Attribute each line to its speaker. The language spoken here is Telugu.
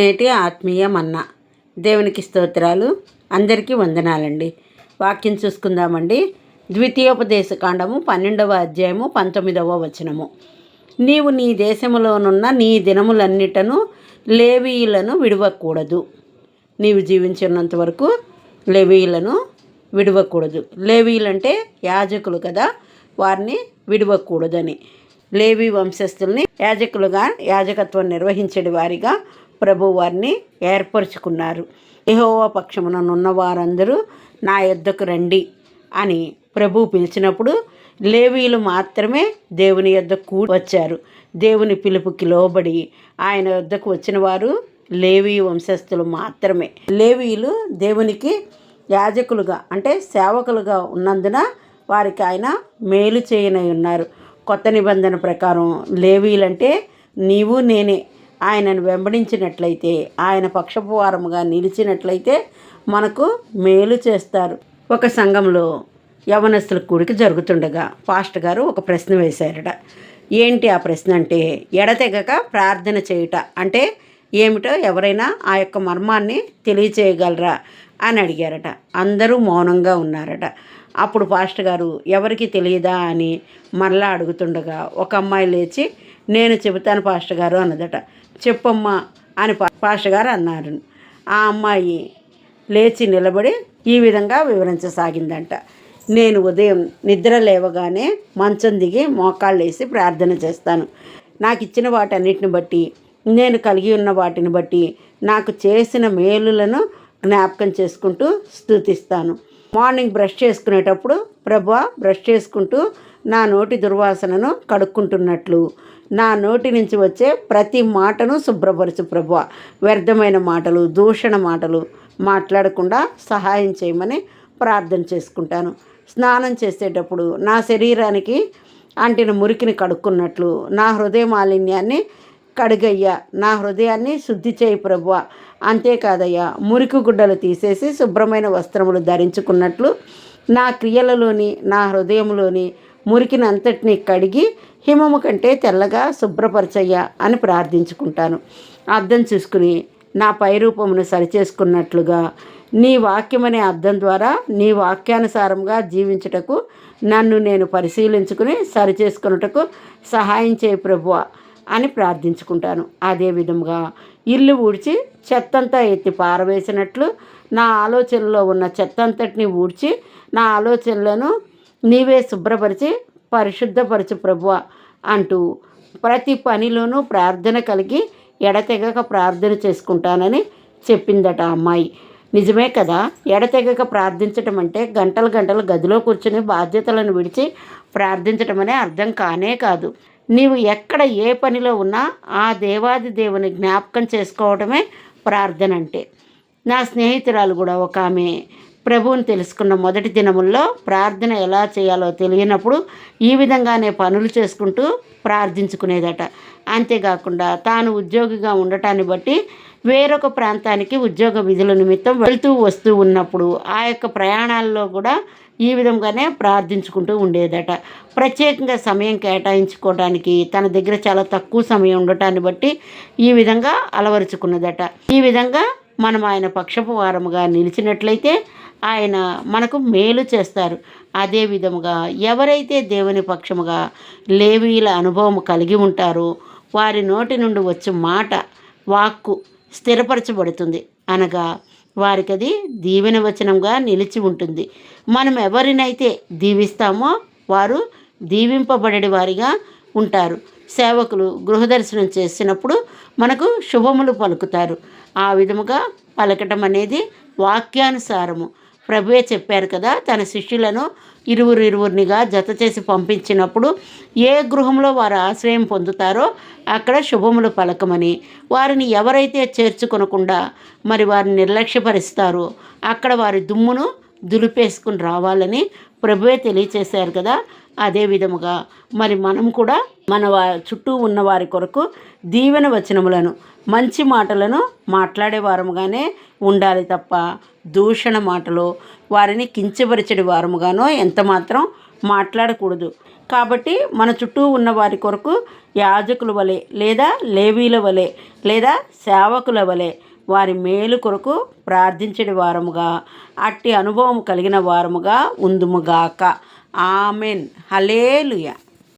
Speaker 1: నేటి ఆత్మీయ మన్న. దేవునికి స్తోత్రాలు. అందరికీ వందనాలండి. వాక్యం చూసుకుందామండి. ద్వితీయోపదేశ కాండము పన్నెండవ అధ్యాయము పంతొమ్మిదవ వచనము. నీవు నీ దేశములోనున్న నీ దినములన్నిటను లేవీయులను విడవకూడదు. నీవు జీవించినంత వరకు లేవీయులను విడవకూడదు. లేవీయులంటే యాజకులు కదా. వారిని విడవకూడదని. లేవి వంశస్థుల్ని యాజకులుగా యాజకత్వం నిర్వహించే వారిగా ప్రభువారిని ఏర్పరచుకున్నారు. యెహోవా పక్షముననున్న వారందరూ నా యొద్దకు రండి అని ప్రభు పిలిచినప్పుడు లేవీలు మాత్రమే దేవుని యొద్ద కూడి వచ్చారు. దేవుని పిలుపుకి లోబడి ఆయన యొద్దకు వచ్చిన వారు లేవీ వంశస్థులు మాత్రమే. లేవీలు దేవునికి యాజకులుగా అంటే సేవకులుగా ఉన్నందున వారికి ఆయన మేలు చేయనై ఉన్నారు. కొత్త నిబంధన ప్రకారం లేవీలంటే నీవు నేనే ఆయనను వెంబడించినట్లయితే ఆయన పక్షపువారముగా నిలిచినట్లయితే మనకు మేలు చేస్తారు. ఒక సంఘంలో యవనస్తుల కూడిక జరుగుతుండగా పాస్ట్ గారు ఒక ప్రశ్న వేశారట. ఏంటి ఆ ప్రశ్న అంటే ఎడతెగక ప్రార్థన చేయుట అంటే ఏమిటో ఎవరైనా ఆ యొక్క మర్మాన్ని తెలియచేయగలరా అని అడిగారట. అందరూ మౌనంగా ఉన్నారట. అప్పుడు పాస్టర్ గారు ఎవరికి తెలియదా అని మరలా అడుగుతుండగా ఒక అమ్మాయి లేచి నేను చెబుతాను పాస్టర్ గారు అన్నదట. చెప్పమ్మా అని పాస్టర్ గారు అన్నారు. ఆ అమ్మాయి లేచి నిలబడి ఈ విధంగా వివరించసాగిందంట. నేను ఉదయం నిద్ర లేవగానే మంచం దిగి మోకాళ్ళు వేసి ప్రార్థన చేస్తాను. నాకు ఇచ్చిన వాటన్నిటిని బట్టి నేను కలిగి ఉన్న వాటిని బట్టి నాకు చేసిన మేలులను జ్ఞాపకం చేసుకుంటూ స్థుతిస్తాను మార్నింగ్ బ్రష్ చేసుకునేటప్పుడు ప్రభా బ్రష్ చేసుకుంటూ నా నోటి దుర్వాసనను కడుక్కుంటున్నట్లు. నా నోటి నుంచి వచ్చే ప్రతి మాటను శుభ్రపరచు ప్రభు. వ్యర్థమైన మాటలు దూషణ మాటలు మాట్లాడకుండా సహాయం చేయమని ప్రార్థన చేసుకుంటాను. స్నానం చేసేటప్పుడు నా శరీరానికి అంటిన మురికిని కడుక్కున్నట్లు నా హృదయ మాలిన్యాన్ని కడుగయ్యా నా హృదయాన్ని శుద్ధి చేయి ప్రభువ. అంతేకాదయ్యా మురికి గుడ్డలు తీసేసి శుభ్రమైన వస్త్రములు ధరించుకున్నట్లు నా క్రియలలోని నా హృదయంలోని మురికిని అంతటినీ కడిగి హిమము కంటే తెల్లగా శుభ్రపరచయ్యా అని ప్రార్థించుకుంటాను. అర్థం చూసుకుని నా పైరూపమును సరిచేసుకున్నట్లుగా నీ వాక్యమనే అర్థం ద్వారా నీ వాక్యానుసారంగా జీవించుటకు నన్ను నేను పరిశీలించుకుని సరిచేసుకున్నటకు సహాయం చేయి ప్రభువా. అని ప్రార్థించుకుంటాను. అదే విధంగా ఇల్లు ఊడ్చి చెత్తంతా ఎత్తి పారవేసినట్లు నా ఆలోచనలో ఉన్న చెత్తంతటిని ఊడ్చి నా ఆలోచనలను నీవే శుభ్రపరిచి పరిశుద్ధపరచు ప్రభువ అంటూ ప్రతి పనిలోనూ ప్రార్థన కలిగి ఎడతెగక ప్రార్థన చేసుకుంటానని చెప్పిందట అమ్మాయి. నిజమే కదా ఎడతెగక ప్రార్థించటం అంటే గంటలు గంటలు గదిలో కూర్చుని బాధ్యతలను విడిచి ప్రార్థించటం అనే అర్థం కానే కాదు. నీవు ఎక్కడ ఏ పనిలో ఉన్నా ఆ దేవాది దేవుని జ్ఞాపకం చేసుకోవడమే ప్రార్థన అంటే నా స్నేహితురాలు కూడా ఒక ఆమె ప్రభువుని తెలుసుకున్న మొదటి దినముల్లో ప్రార్థన ఎలా చేయాలో తెలియనప్పుడు ఈ విధంగానే పనులు చేసుకుంటూ ప్రార్థించుకునేదట. అంతేకాకుండా తాను ఉద్యోగిగా ఉండటాన్ని బట్టి వేరొక ప్రాంతానికి ఉద్యోగ విధుల నిమిత్తం వెళ్తూ వస్తూ ఉన్నప్పుడు ఆ యొక్క ప్రయాణాల్లో కూడా ఈ విధంగానే ప్రార్థించుకుంటూ ఉండేదట. ప్రత్యేకంగా సమయం కేటాయించుకోవడానికి తన దగ్గర చాలా తక్కువ సమయం ఉండటాన్ని బట్టి ఈ విధంగా అలవరుచుకున్నదట. ఈ విధంగా మనం ఆయన పక్షపు వారముగా నిలిచినట్లయితే ఆయన మనకు మేలు చేస్తారు. అదే విధముగా ఎవరైతే దేవుని పక్షముగా లేవీల అనుభవం కలిగి ఉంటారో వారి నోటి నుండి వచ్చే మాట వాక్కు స్థిరపరచబడుతుంది. అనగా వారికి అది దీవెన వచనంగా నిలిచి ఉంటుంది. మనం ఎవరినైతే దీవిస్తామో వారు దీవింపబడేది వారిగా ఉంటారు. సేవకులు గృహదర్శనం చేసినప్పుడు మనకు శుభములు పలుకుతారు. ఆ విధముగా పలకటం అనేది వాక్యానుసారము. ప్రభువే చెప్పారు కదా తన శిష్యులను ఇరువురు ఇరువురినిగా జత చేసి పంపించినప్పుడు ఏ గృహంలో వారు ఆశ్రయం పొందుతారో అక్కడ శుభములు పలకమని వారిని ఎవరైతే చేర్చుకొనకుండా మరి వారిని నిర్లక్ష్యపరుస్తారో అక్కడ వారి దుమ్మును దులిపేసుకుని రావాలని ప్రభువే తెలియచేశారు కదా. అదే విధముగా మరి మనం కూడా మన వా చుట్టూ ఉన్న వారి కొరకు దీవెన వచనములను మంచి మాటలను మాట్లాడే వారముగానే ఉండాలి తప్ప దూషణ మాటలు వారిని కించపరిచడి వారముగానో ఎంత మాత్రం మాట్లాడకూడదు. కాబట్టి మన చుట్టూ ఉన్న వారి కొరకు యాజకుల వలె లేదా లేవీల వలె లేదా సేవకుల వలె వారి మేలు కొరకు ప్రార్థించడి వారముగా అట్టి అనుభవం కలిగిన వారముగా ఉందుముగాక ఆమెన్. హలేలుయ